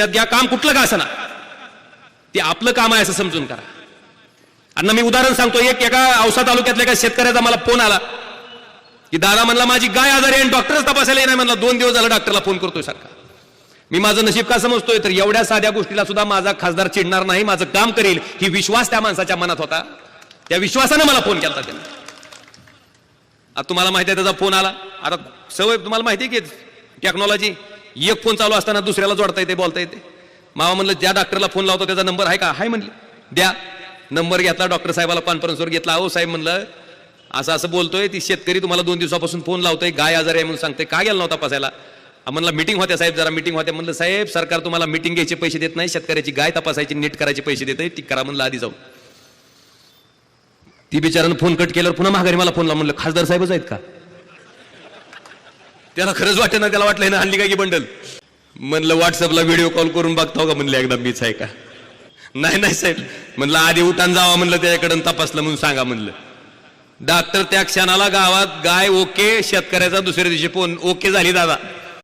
लक्षात घ्या काम कुठलं का असणार ते आपलं काम आहे असं समजून करा. अण्णा मी उदाहरण सांगतो एक एका औसा तालुक्यातल्या एका शेतकऱ्याचा मला फोन आला. की दादा म्हणला माझी गाय आजारी आहे आणि डॉक्टरच तपासायला येणार म्हणला दोन दिवस झाला डॉक्टरला फोन करतोय सारखा. मी माझं नशीब का समजतोय? तर एवढ्या साध्या गोष्टीला सुद्धा माझा खासदार चिडणार नाही माझं काम करेल ही विश्वास त्या माणसाच्या मनात होता. त्या विश्वासानं मला फोन केला त्यांना. आता तुम्हाला माहिती आहे त्याचा फोन आला. आता सवय तुम्हाला माहिती आहे की टेक्नॉलॉजी एक फोन चालू असताना दुसऱ्याला जोडता येते बोलता येते. मामा म्हणलं ज्या डॉक्टरला फोन लावतो त्याचा नंबर आहे का? हाय म्हणले. द्या. नंबर घेतला डॉक्टर साहेबाला कॉन्फरन्सवर घेतला. अहो साहेब म्हणलं असं असं बोलतोय ती शेतकरी तुम्हाला दोन दिवसापासून फोन लावतोय गाय आजार आहे म्हणून सांगते का गेला नव्हता तपासायला म्हणला म्हणलं मिटिंग होत्या साहेब जरा मिटिंग होत्या. म्हणलं साहेब सरकार तुम्हाला मिटिंग घ्यायचे पैसे देत नाही शेतकऱ्याची गाय तपासायची नीट करायचे पैसे देत ती करा म्हणलं आधी जाऊ ती बिचारानं फोन कट केल्यावर पुन्हा माघारी मला फोन लावून म्हणलं खासदार साहेबच आहेत का? त्याला खरंच वाटतं ना त्याला वाटलं ना हल्ली काय की बंडल म्हणलं व्हॉट्सअपला व्हिडिओ कॉल करून बघता का? म्हणलं एकदा मीच आहे का? नाही नाही साहेब. म्हणलं आधी उठान जावा म्हणलं त्याच्याकडून तपासलं म्हणून सांगा म्हणलं. डॉक्टर त्या क्षणाला गावात गाय ओके शेतकऱ्याचा दुसऱ्या दिवशी फोन ओके झाली दादा.